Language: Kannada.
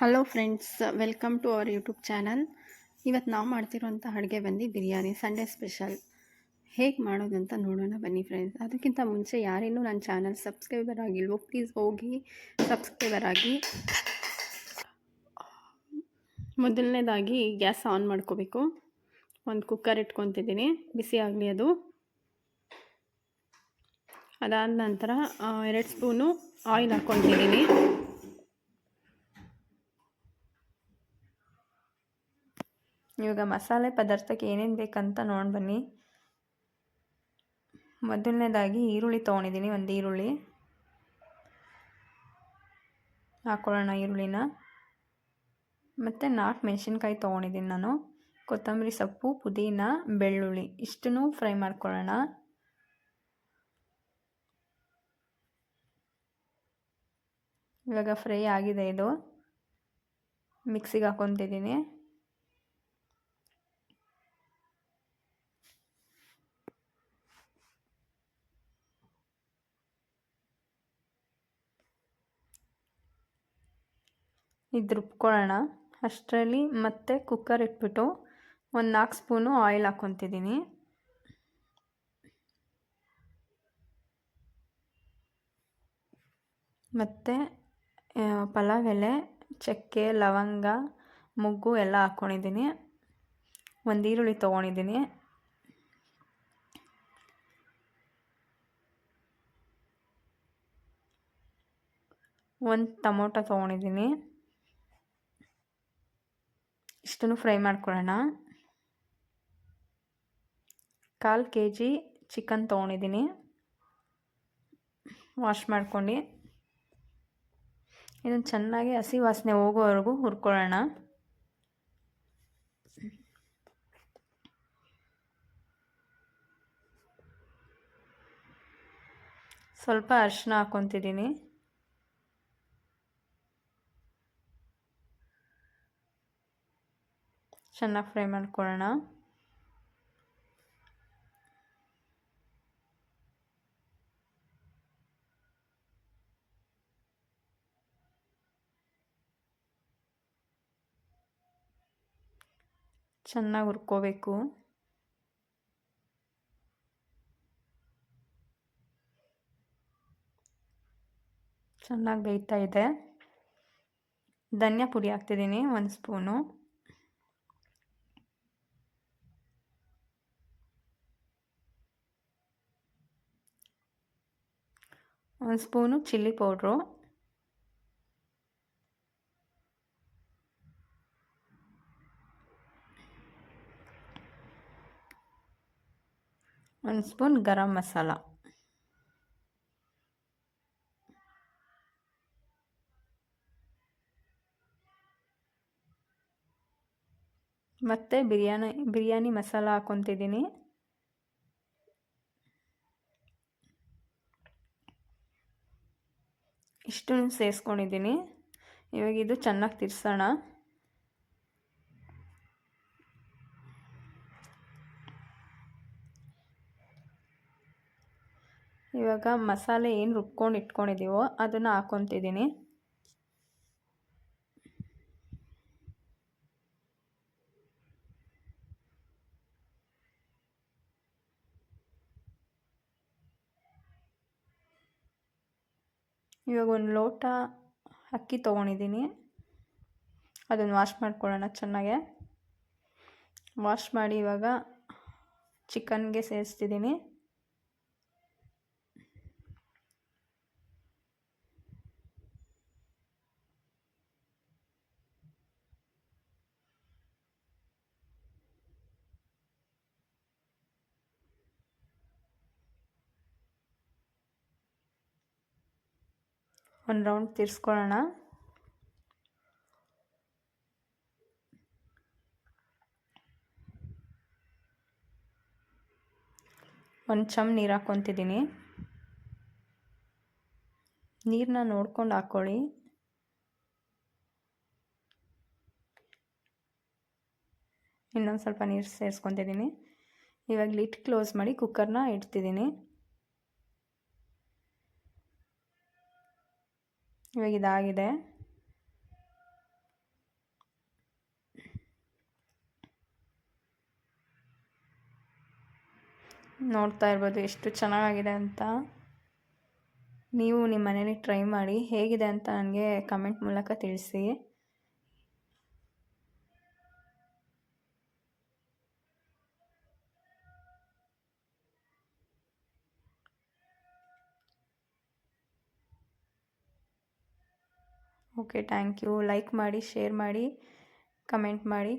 Hello friends welcome to our YouTube channel ಇವತ್ತು ನಾವು ಮಾಡ್ತಿರೋಂಥ ಅಡುಗೆ ಬಂದು ಬಿರಿಯಾನಿ ಸಂಡೇ ಸ್ಪೆಷಲ್ ಹೇಗೆ ಮಾಡೋದಂತ ನೋಡೋಣ ಬನ್ನಿ ಫ್ರೆಂಡ್ಸ್ ಅದಕ್ಕಿಂತ ಮುಂಚೆ ಯಾರೇನೂ ನನ್ನ ಚಾನಲ್ ಸಬ್ಸ್ಕ್ರೈಬರ್ ಆಗಿಲ್ವೋ ಪ್ಲೀಸ್ ಹೋಗಿ ಸಬ್ಸ್ಕ್ರೈಬರ್ ಆಗಿ. ಮೊದಲನೇದಾಗಿ ಗ್ಯಾಸ್ ಆನ್ ಮಾಡ್ಕೋಬೇಕು. ಒಂದು ಕುಕ್ಕರ್ ಇಟ್ಕೊತಿದ್ದೀನಿ, ಬಿಸಿ ಆಗಲಿ ಅದು. ಅದಾದ ನಂತರ ಎರಡು ಸ್ಪೂನು ಆಯಿಲ್ ಹಾಕ್ಕೊತಿದ್ದೀನಿ ಇವಾಗ ಮಸಾಲೆ ಪದಾರ್ಥಕ್ಕೆ ಏನೇನು ಬೇಕಂತ ನೋಡಿ ಬನ್ನಿ. ಮೊದಲನೇದಾಗಿ ಈರುಳ್ಳಿ ತೊಗೊಂಡಿದ್ದೀನಿ, ಒಂದು ಈರುಳ್ಳಿ. ಹಾಕ್ಕೊಳ್ಳೋಣ ಈರುಳ್ಳಿನ. ಮತ್ತು ನಾಲ್ಕು ಮೆಣಸಿನ್ಕಾಯಿ ತೊಗೊಂಡಿದ್ದೀನಿ ನಾನು. ಕೊತ್ತಂಬರಿ ಸೊಪ್ಪು, ಪುದೀನ, ಬೆಳ್ಳುಳ್ಳಿ, ಇಷ್ಟನ್ನು ಫ್ರೈ ಮಾಡ್ಕೊಳ್ಳೋಣ. ಇವಾಗ ಫ್ರೈ ಆಗಿದೆ ಇದು. ಮಿಕ್ಸಿಗೆ ಹಾಕ್ಕೊತಿದ್ದೀನಿ. ಇದು ರುಬ್ಕೊಳ್ಳೋಣ ಅಷ್ಟರಲ್ಲಿ ಮತ್ತೆ ಕುಕ್ಕರ್ ಇಟ್ಬಿಟ್ಟು ಒಂದು ನಾಲ್ಕು ಸ್ಪೂನು ಆಯಿಲ್ ಹಾಕ್ಕೊತಿದ್ದೀನಿ. ಮತ್ತು ಪಲಾವ್ ಎಲೆ ಚಕ್ಕೆ, ಲವಂಗ, ಮೊಗ್ಗು ಎಲ್ಲ ಹಾಕ್ಕೊಂಡಿದ್ದೀನಿ. ಒಂದು ಈರುಳ್ಳಿ ತೊಗೊಂಡಿದ್ದೀನಿ. ಒಂದು ಟೊಮೊಟೊ ತೊಗೊಂಡಿದ್ದೀನಿ. ಇಷ್ಟನ್ನು ಫ್ರೈ ಮಾಡ್ಕೊಳ್ಳೋಣ. ಕಾಲು ಕೆ ಜಿ ಚಿಕನ್ ತೊಗೊಂಡಿದ್ದೀನಿ. ವಾಶ್ ಮಾಡ್ಕೊಂಡು. ಇದನ್ನು ಚೆನ್ನಾಗಿ ಹಸಿ ವಾಸನೆ ಹೋಗೋವರೆಗೂ ಹುರ್ಕೊಳ್ಳೋಣ. ಸ್ವಲ್ಪ ಅರಿಶಿನ ಹಾಕ್ಕೊತಿದ್ದೀನಿ. ಚೆನ್ನಾಗಿ ಫ್ರೈ ಮಾಡ್ಕೊಳ್ಳೋಣ ಚೆನ್ನಾಗಿ ಹುರ್ಕೋಬೇಕು? ಚೆನ್ನಾಗಿ ಬೇಯ್ತಾ ಇದೆ? ಧನಿಯಾ ಪುಡಿ ಹಾಕ್ತಿದ್ದೀನಿ ಒಂದು ಸ್ಪೂನು. ಒಂದು ಸ್ಪೂನು ಚಿಲ್ಲಿ ಪೌಡ್ರು ಒಂದು ಸ್ಪೂನ್ ಗರಂ ಮಸಾಲ ಮತ್ತೆ ಬಿರಿಯಾನಿ ಬಿರಿಯಾನಿ ಮಸಾಲ ಹಾಕ್ಕೊತಿದ್ದೀನಿ. ಇಷ್ಟು ಸೇರಿಸ್ಕೊಂಡಿದ್ದೀನಿ. ಇವಾಗ ಇದು ಚೆನ್ನಾಗಿ ತಿರ್ಸೋಣ. ಇವಾಗ ಮಸಾಲೆ ಏನು ರುಬ್ಕೊಂಡು ಇಟ್ಕೊಂಡಿದ್ದೀವೋ ಅದನ್ನು ಹಾಕ್ಕೊತಿದ್ದೀನಿ. ಇವಾಗ ಒಂದು ಲೋಟ ಅಕ್ಕಿ ತೊಗೊಂಡಿದ್ದೀನಿ. ಅದನ್ನು ವಾಶ್ ಮಾಡ್ಕೊಳ್ಳೋಣ ಚೆನ್ನಾಗೆ. ವಾಶ್ ಮಾಡಿ ಇವಾಗ ಚಿಕನ್ಗೆ ಸೇರಿಸ್ತಿದ್ದೀನಿ. ಒಂದು ರೌಂಡ್ ತಿರ್ಸ್ಕೊಳ್ಳೋಣ. ಒಂದು ಚಮ್ ನೀರು ಹಾಕ್ಕೊತಿದ್ದೀನಿ. ನೀರನ್ನ ನೋಡ್ಕೊಂಡು ಹಾಕ್ಕೊಳ್ಳಿ ಇನ್ನೊಂದು ಸ್ವಲ್ಪ ನೀರು ಸೇರಿಸ್ಕೊತಿದ್ದೀನಿ. ಇವಾಗ ಲಿಟ್ ಕ್ಲೋಸ್ ಮಾಡಿ ಕುಕ್ಕರ್ನ ಇಡ್ತಿದ್ದೀನಿ. ಇವಾಗ ಇದಾಗಿದೆ. ನೋಡ್ತಾ ಇರ್ಬೋದು ಎಷ್ಟು ಚೆನ್ನಾಗಿದೆ ಅಂತ. ನೀವು ನಿಮ್ಮ ಮನೇಲಿ ಟ್ರೈ ಮಾಡಿ ಹೇಗಿದೆ ಅಂತ ನನಗೆ ಕಮೆಂಟ್ ಮೂಲಕ ತಿಳಿಸಿ. ಓಕೆ ಥ್ಯಾಂಕ್ ಯು ಲೈಕ್ ಮಾಡಿ ಶೇರ್ ಮಾಡಿ ಕಮೆಂಟ್ ಮಾಡಿ.